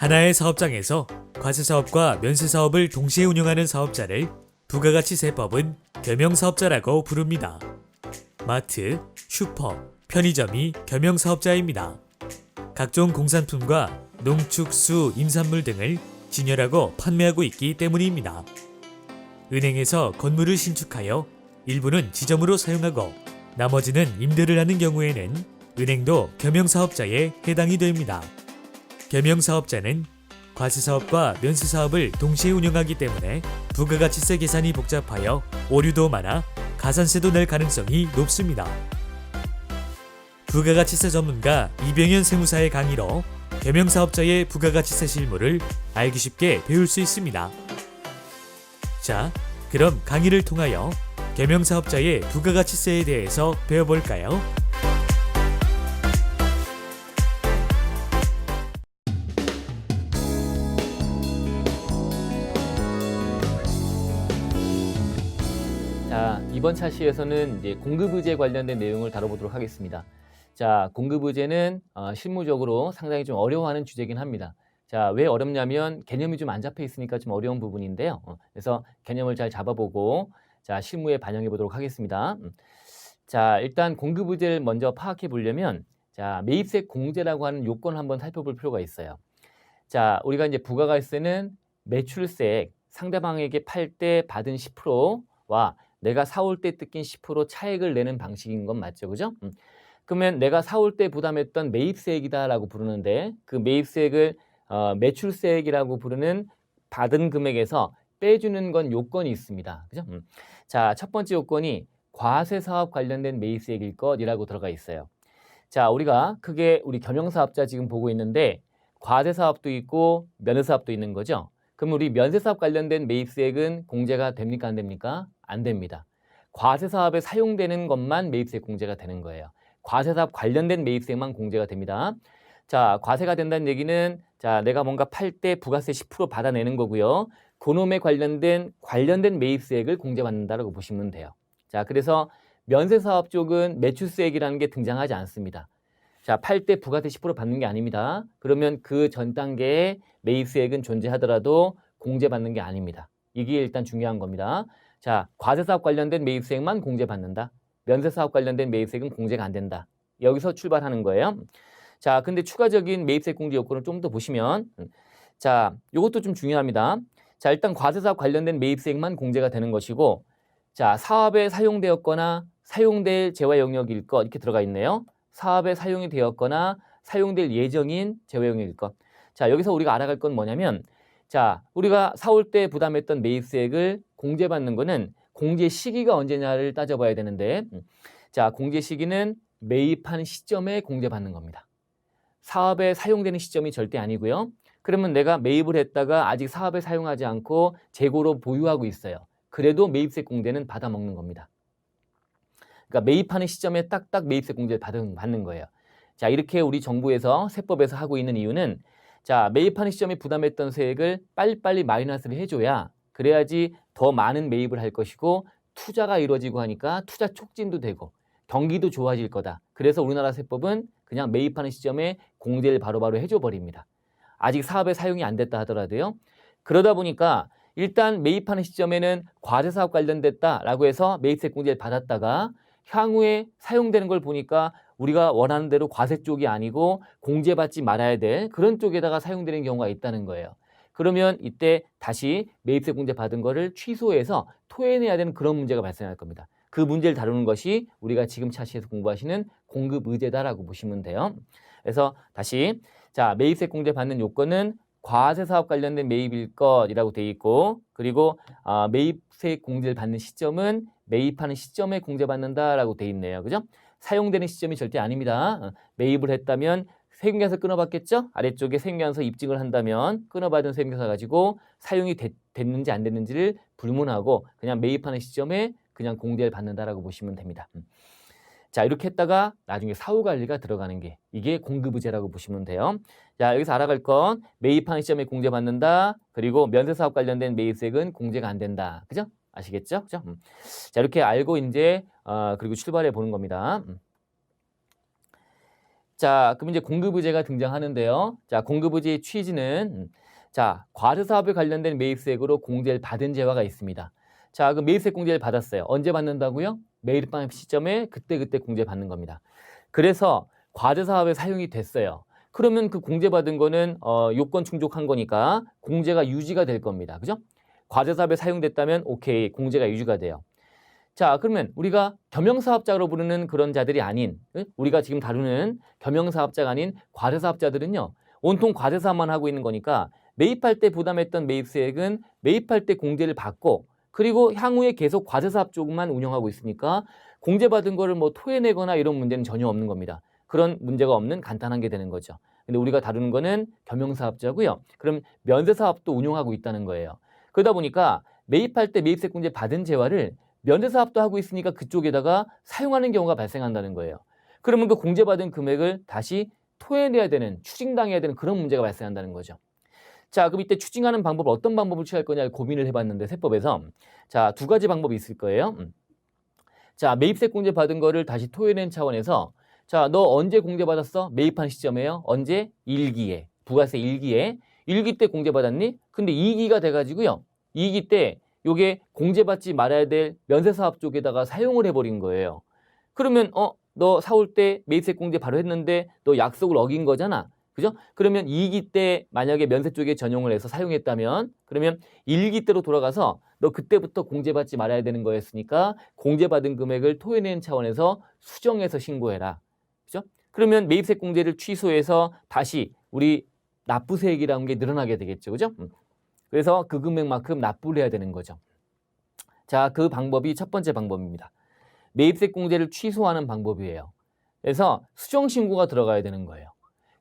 하나의 사업장에서 과세 사업과 면세 사업을 동시에 운영하는 사업자를 부가가치세법은 겸용 사업자라고 부릅니다. 마트, 슈퍼, 편의점이 겸용 사업자입니다. 각종 공산품과 농축수, 임산물 등을 진열하고 판매하고 있기 때문입니다. 은행에서 건물을 신축하여 일부는 지점으로 사용하고 나머지는 임대를 하는 경우에는 은행도 겸용사업자에 해당이 됩니다. 겸용사업자는 과세사업과 면세사업을 동시에 운영하기 때문에 부가가치세 계산이 복잡하여 오류도 많아 가산세도 낼 가능성이 높습니다. 부가가치세 전문가 이병현 세무사의 강의로 겸용사업자의 부가가치세 실무를 알기 쉽게 배울 수 있습니다. 자, 그럼 강의를 통하여 겸용사업자의 부가가치세에 대해서 배워볼까요? 이번 차시에서는 이제 공급 의제 관련된 내용을 다뤄보도록 하겠습니다. 자, 공급 의제는 어, 실무적으로 상당히 좀 어려워하는 주제긴 합니다. 자, 왜 어렵냐면 개념이 좀 안 잡혀 있으니까 좀 어려운 부분인데요. 어, 그래서 개념을 잘 잡아보고 자, 실무에 반영해 보도록 하겠습니다. 음. 자, 일단 공급 의제를 먼저 파악해 보려면 자, 매입세 공제라고 하는 요건을 한번 살펴볼 필요가 있어요. 자, 우리가 이제 부가가세는 매출세액 상대방에게 팔 때 받은 10%와 내가 사올 때 뜯긴 10% 차액을 내는 방식인 건 맞죠, 그죠? 음. 그러면 내가 사올 때 부담했던 매입세액이다라고 부르는데 그 매입세액을 어, 매출세액이라고 부르는 받은 금액에서 빼주는 건 요건이 있습니다, 그죠? 음. 자, 첫 번째 요건이 과세 사업 관련된 매입세액일 것이라고 들어가 있어요. 자, 우리가 크게 우리 겸용사업자 지금 보고 있는데 과세 사업도 있고 면세 사업도 있는 거죠. 그럼 우리 면세 사업 관련된 매입세액은 공제가 됩니까 안 됩니까? 안 됩니다. 과세 사업에 사용되는 것만 매입세액 공제가 되는 거예요. 과세 사업 관련된 매입세액만 공제가 됩니다. 자, 과세가 된다는 얘기는 자, 내가 뭔가 팔 때 부가세 10% 받아내는 거고요. 그놈에 관련된 관련된 매입세액을 공제받는다라고 보시면 돼요. 자, 그래서 면세 사업 쪽은 매출세액이라는 게 등장하지 않습니다. 자, 팔 때 부가세 10% 받는 게 아닙니다. 그러면 그 전 단계에 매입세액은 존재하더라도 공제받는 게 아닙니다. 이게 일단 중요한 겁니다. 자, 과세 사업 관련된 매입세액만 공제받는다. 면세 사업 관련된 매입세액은 공제가 안 된다. 여기서 출발하는 거예요. 자, 근데 추가적인 매입세액 공제 요건을 좀 더 보시면 자, 요것도 좀 중요합니다. 자, 일단 과세 사업 관련된 매입세액만 공제가 되는 것이고 자, 사업에 사용되었거나 사용될 재화 영역일 것 이렇게 들어가 있네요. 사업에 사용이 되었거나 사용될 예정인 재화 영역일 것. 자, 여기서 우리가 알아갈 건 뭐냐면 자, 우리가 사올 때 부담했던 매입세액을 공제받는 거는 공제 시기가 언제냐를 따져봐야 되는데 음, 자, 공제 시기는 매입한 시점에 공제받는 겁니다. 사업에 사용되는 시점이 절대 아니고요. 그러면 내가 매입을 했다가 아직 사업에 사용하지 않고 재고로 보유하고 있어요. 그래도 매입세 공제는 받아먹는 겁니다. 그러니까 매입하는 시점에 딱딱 매입세 공제를 받은, 받는 거예요. 자, 이렇게 우리 정부에서 세법에서 하고 있는 이유는 자, 매입하는 시점에 부담했던 세액을 빨리빨리 마이너스를 해줘야 그래야지 더 많은 매입을 할 것이고 투자가 이루어지고 하니까 투자 촉진도 되고 경기도 좋아질 거다. 그래서 우리나라 세법은 그냥 매입하는 시점에 공제를 바로바로 해줘 버립니다. 아직 사업에 사용이 안 됐다 하더라도요. 그러다 보니까 일단 매입하는 시점에는 과세 사업 관련됐다라고 해서 매입세 공제를 받았다가 향후에 사용되는 걸 보니까 우리가 원하는 대로 과세 쪽이 아니고 공제받지 말아야 될 그런 쪽에다가 사용되는 경우가 있다는 거예요. 그러면 이때 다시 매입세 공제 받은 거를 취소해서 토해내야 되는 그런 문제가 발생할 겁니다. 그 문제를 다루는 것이 우리가 지금 차시에서 공부하시는 공급 의제다라고 보시면 돼요. 그래서 다시 자 매입세 공제 받는 요건은 과세 사업 관련된 매입일 것이라고 돼 있고 그리고 아, 매입세 공제를 받는 시점은 매입하는 시점에 공제받는다라고 돼 있네요. 그죠? 사용되는 시점이 절대 아닙니다. 어, 매입을 했다면 세금계서 끊어봤겠죠? 아래쪽에 세금계서 입증을 한다면 끊어받은 세금계서 가지고 사용이 됐, 됐는지 안 됐는지를 불문하고 그냥 매입하는 시점에 그냥 공제를 받는다라고 보시면 됩니다. 음. 자 이렇게 했다가 나중에 사후 관리가 들어가는 게 이게 공급의제라고 보시면 돼요. 자 여기서 알아갈 건 매입하는 시점에 공제받는다. 그리고 면세사업 관련된 매입세액은 공제가 안 된다. 그죠? 아시겠죠? 그죠? 음. 자 이렇게 알고 이제 어, 그리고 출발해 보는 겁니다. 음. 자, 그럼 이제 공급의제가 등장하는데요. 자, 공급의제의 취지는 음, 자, 과세 사업에 관련된 매입세액으로 공제를 받은 재화가 있습니다. 자, 그 매입세 공제를 받았어요. 언제 받는다고요? 매입반 시점에 그때그때 공제 받는 겁니다. 그래서 과세 사업에 사용이 됐어요. 그러면 그 공제받은 거는 어, 요건 충족한 거니까 공제가 유지가 될 겁니다. 그죠? 과세 사업에 사용됐다면 오케이 공제가 유지가 돼요. 자, 그러면 우리가 겸용사업자로 부르는 그런 자들이 아닌 응? 우리가 지금 다루는 겸용사업자가 아닌 과세사업자들은요. 온통 과세사업만 하고 있는 거니까 매입할 때 부담했던 매입세액은 매입할 때 공제를 받고 그리고 향후에 계속 과세사업 쪽만 운영하고 있으니까 공제받은 거를 뭐 토해내거나 이런 문제는 전혀 없는 겁니다. 그런 문제가 없는 간단한 게 되는 거죠. 근데 우리가 다루는 거는 겸용사업자고요. 그럼 면세사업도 운영하고 있다는 거예요. 그러다 보니까 매입할 때 매입세 공제 받은 재화를 면세사업도 하고 있으니까 그쪽에다가 사용하는 경우가 발생한다는 거예요. 그러면 그 공제받은 금액을 다시 토해내야 되는, 추징당해야 되는 그런 문제가 발생한다는 거죠. 자, 그럼 이때 추징하는 방법을 어떤 방법을 취할 거냐 고민을 해봤는데 세법에서 자, 두 가지 방법이 있을 거예요. 음. 자, 매입세 공제 받은 거를 다시 토해낸 차원에서 자, 너 언제 공제 받았어? 매입한 시점에요. 언제? 일기에 부가세 일기에 일기때 공제 받았니? 근데 이기가 돼가지고요. 이기때 요게 공제받지 말아야 될 면세사업 쪽에다가 사용을 해버린 거예요. 그러면 어, 너 사올 때 매입세 공제 바로 했는데 너 약속을 어긴 거잖아. 그죠? 그러면 이기때 만약에 면세 쪽에 전용을 해서 사용했다면 그러면 일기 때로 돌아가서 너 그때부터 공제받지 말아야 되는 거였으니까 공제받은 금액을 토해낸 차원에서 수정해서 신고해라. 그죠? 그러면 매입세 공제를 취소해서 다시 우리 납부 세액이라는 게 늘어나게 되겠죠. 그죠? 음. 그래서 그 금액만큼 납부를 해야 되는 거죠. 자, 그 방법이 첫 번째 방법입니다. 매입세 공제를 취소하는 방법이에요. 그래서 수정 신고가 들어가야 되는 거예요.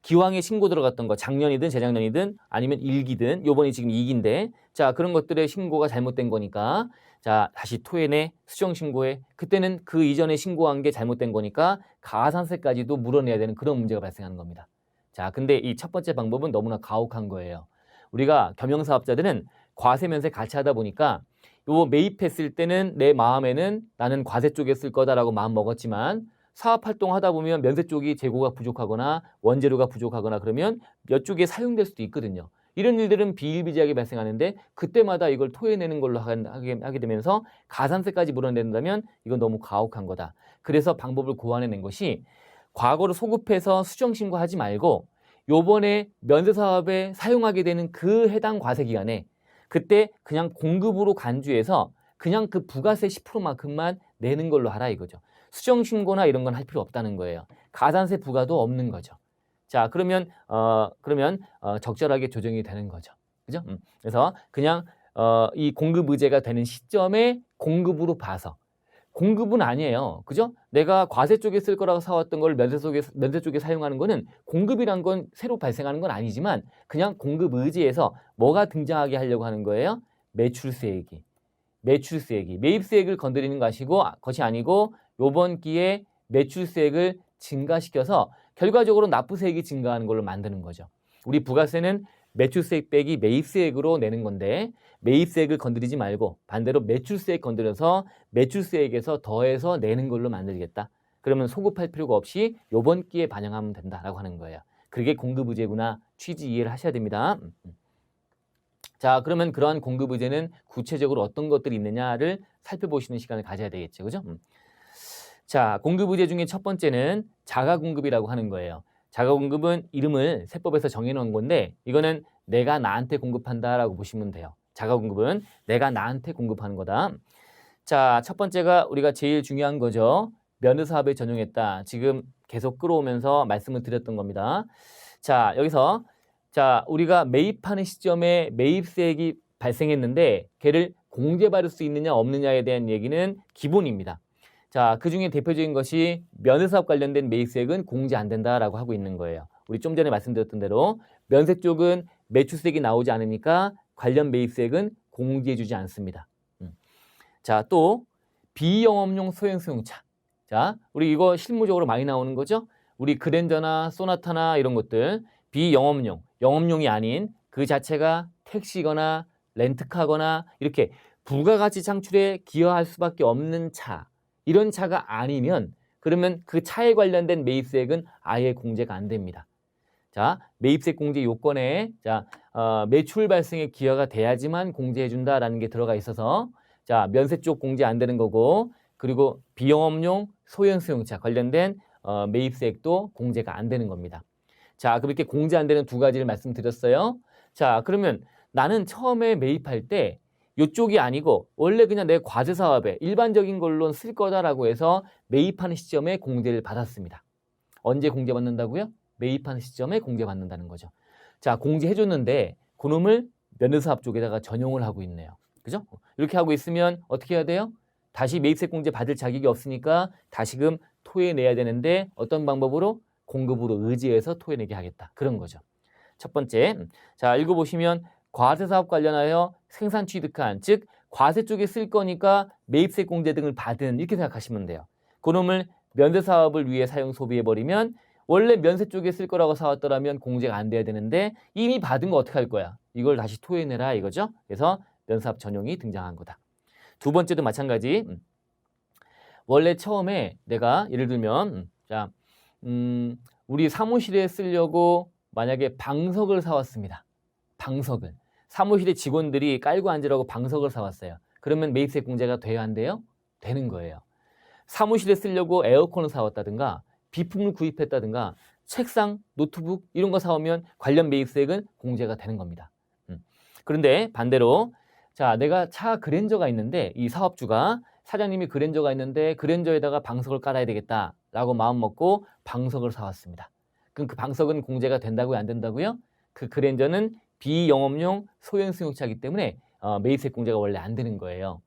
기왕에 신고 들어갔던 거 작년이든 재작년이든 아니면 일기든 요번이 지금 이기인데 자 그런 것들의 신고가 잘못된 거니까 자 다시 토해내 수정 신고해 그때는 그 이전에 신고한 게 잘못된 거니까 가산세까지도 물어내야 되는 그런 문제가 발생하는 겁니다. 자 근데 이 첫 번째 방법은 너무나 가혹한 거예요. 우리가 겸용 사업자들은 과세 면세 같이 하다 보니까 요 매입했을 때는 내 마음에는 나는 과세 쪽에 쓸 거다라고 마음 먹었지만 사업 활동하다 보면 면세 쪽이 재고가 부족하거나 원재료가 부족하거나 그러면 몇 쪽에 사용될 수도 있거든요. 이런 일들은 비일비재하게 발생하는데 그때마다 이걸 토해내는 걸로 하게, 하게 되면서 가산세까지 물어낸다면 이건 너무 가혹한 거다. 그래서 방법을 고안해낸 것이 과거로 소급해서 수정 신고하지 말고 요번에 면세 사업에 사용하게 되는 그 해당 과세 기간에 그때 그냥 공급으로 간주해서 그냥 그 부가세 10%만큼만 내는 걸로 하라 이거죠. 수정 신고나 이런 건 할 필요 없다는 거예요. 가산세 부과도 없는 거죠. 자, 그러면 어 그러면 어, 적절하게 조정이 되는 거죠. 그죠? 음. 그래서 그냥 어, 이 공급 의제가 되는 시점에 공급으로 봐서 공급은 아니에요. 그죠? 내가 과세 쪽에 쓸 거라고 사왔던 걸 면세 쪽에 면세 쪽에 사용하는 거는 공급이란 건 새로 발생하는 건 아니지만 그냥 공급 의지에서 뭐가 등장하게 하려고 하는 거예요? 매출세액이. 매출세액이 매입세액을 건드리는 것이고 것이 아니고 요번 기에 매출세액을 증가시켜서 결과적으로 납부세액이 증가하는 걸로 만드는 거죠. 우리 부가세는 매출세액 빼기 매입세액으로 내는 건데 매입세액을 건드리지 말고 반대로 매출세액 건드려서 매출세액에서 더해서 내는 걸로 만들겠다. 그러면 소급할 필요가 없이 요번 기에 반영하면 된다라고 하는 거예요. 그게 공급 의제구나 취지 이해를 하셔야 됩니다. 음, 음. 자, 그러면 그러한 공급 의제는 구체적으로 어떤 것들이 있느냐를 살펴보시는 시간을 가져야 되겠죠. 그죠? 음. 자, 공급 의제 중에 첫 번째는 자가 공급이라고 하는 거예요. 자가공급은 이름을 세법에서 정해놓은 건데 이거는 내가 나한테 공급한다라고 보시면 돼요. 자가공급은 내가 나한테 공급하는 거다. 자, 첫 번째가 우리가 제일 중요한 거죠. 면허사업에 전용했다. 지금 계속 끌어오면서 말씀을 드렸던 겁니다. 자, 여기서 자, 우리가 매입하는 시점에 매입세액이 발생했는데 걔를 공제 받을 수 있느냐 없느냐에 대한 얘기는 기본입니다. 자, 그 중에 대표적인 것이 면세사업 관련된 매입세액은 공제 안 된다라고 하고 있는 거예요. 우리 좀 전에 말씀드렸던 대로 면세 쪽은 매출세액이 나오지 않으니까 관련 매입세액은 공제해주지 않습니다. 음. 자, 또 비영업용 소형 수용차. 자, 우리 이거 실무적으로 많이 나오는 거죠? 우리 그랜저나 소나타나 이런 것들 비영업용, 영업용이 아닌 그 자체가 택시거나 렌트카거나 이렇게 부가가치 창출에 기여할 수밖에 없는 차. 이런 차가 아니면 그러면 그 차에 관련된 매입세액은 아예 공제가 안 됩니다. 자, 매입세 공제 요건에 자, 어, 매출 발생에 기여가 돼야지만 공제해 준다라는 게 들어가 있어서 자, 면세 쪽 공제 안 되는 거고 그리고 비영업용 소형 수용차 관련된 어, 매입세액도 공제가 안 되는 겁니다. 자, 그렇게 공제 안 되는 두 가지를 말씀드렸어요. 자, 그러면 나는 처음에 매입할 때 이쪽이 아니고 원래 그냥 내 과제 사업에 일반적인 걸로 쓸 거다라고 해서 매입하는 시점에 공제를 받았습니다. 언제 공제받는다고요? 매입하는 시점에 공제받는다는 거죠. 자, 공제해줬는데 그놈을 면허사업 쪽에다가 전용을 하고 있네요. 그죠? 이렇게 하고 있으면 어떻게 해야 돼요? 다시 매입세 공제 받을 자격이 없으니까 다시금 토해내야 되는데 어떤 방법으로? 공급으로 의지해서 토해내게 하겠다. 그런 거죠. 첫 번째, 자 읽어보시면 과세 사업 관련하여 생산 취득한 즉 과세 쪽에 쓸 거니까 매입세 공제 등을 받은 이렇게 생각하시면 돼요. 그놈을 면세 사업을 위해 사용 소비해 버리면 원래 면세 쪽에 쓸 거라고 사왔더라면 공제가 안 돼야 되는데 이미 받은 거 어떻게 할 거야? 이걸 다시 토해내라 이거죠. 그래서 면사업 전용이 등장한 거다. 두 번째도 마찬가지. 음. 원래 처음에 내가 예를 들면 음, 자, 음, 우리 사무실에 쓰려고 만약에 방석을 사왔습니다. 방석을 사무실에 직원들이 깔고 앉으라고 방석을 사왔어요. 그러면 매입세 공제가 돼야 안 돼요? 되는 거예요. 사무실에 쓰려고 에어컨을 사왔다든가 비품을 구입했다든가 책상, 노트북 이런 거 사오면 관련 매입세액은 공제가 되는 겁니다. 음. 그런데 반대로 자 내가 차 그랜저가 있는데 이 사업주가 사장님이 그랜저가 있는데 그랜저에다가 방석을 깔아야 되겠다라고 마음 먹고 방석을 사왔습니다. 그럼 그 방석은 공제가 된다고요, 안 된다고요? 그 그랜저는 비영업용 소형 승용차이기 때문에 어, 매입세 공제가 원래 안 되는 거예요.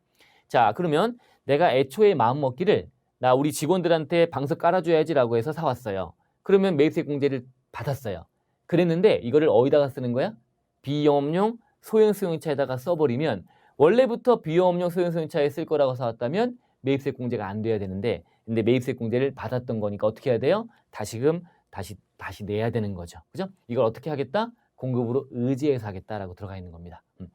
자 그러면 내가 애초에 마음 먹기를 나 우리 직원들한테 방석 깔아줘야지라고 해서 사왔어요. 그러면 매입세 공제를 받았어요. 그랬는데 이거를 어디다가 쓰는 거야? 비영업용 소형 수용차에다가 써버리면 원래부터 비영업용 소형 수용차에 쓸 거라고 사왔다면 매입세 공제가 안 돼야 되는데 근데 매입세 공제를 받았던 거니까 어떻게 해야 돼요? 다시금 다시 다시 내야 되는 거죠. 그죠? 이걸 어떻게 하겠다? 공급으로 의지해서 하겠다라고 들어가 있는 겁니다. 음.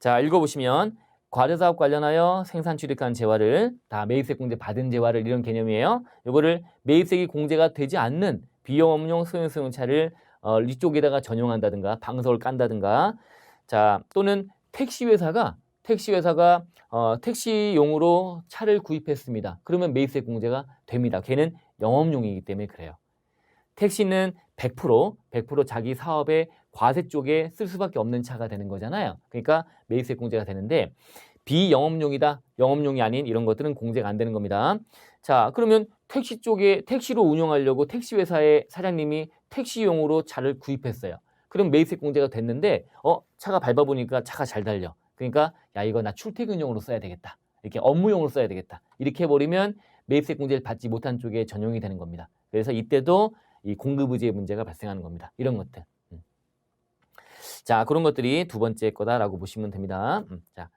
자 읽어보시면 과제사업 관련하여 생산 취득한 재화를 다 매입세 공제 받은 재화를 이런 개념이에요. 이거를 매입세기 공제가 되지 않는 비영업용 소형 수용차를 어, 이쪽에다가 전용한다든가 방석을 깐다든가 자 또는 택시 회사가 택시 회사가 어, 택시용으로 차를 구입했습니다. 그러면 매입세 공제가 됩니다. 걔는 영업용이기 때문에 그래요. 택시는 100% 100% 자기 사업의 과세 쪽에 쓸 수밖에 없는 차가 되는 거잖아요. 그러니까 매입세 공제가 되는데 비영업용이다. 영업용이 아닌 이런 것들은 공제가 안 되는 겁니다. 자, 그러면 택시 쪽에 택시로 운영하려고 택시 회사의 사장님이 택시용으로 차를 구입했어요. 그럼 매입세 공제가 됐는데 어, 차가 밟아 보니까 차가 잘 달려. 그러니까 야, 이거 나 출퇴근용으로 써야 되겠다. 이렇게 업무용으로 써야 되겠다. 이렇게 해 버리면 매입세 공제를 받지 못한 쪽에 전용이 되는 겁니다. 그래서 이때도 이 공급 의지의 문제가 발생하는 겁니다. 이런 것들. 음. 자, 그런 것들이 두 번째 거다라고 보시면 됩니다. 음, 자.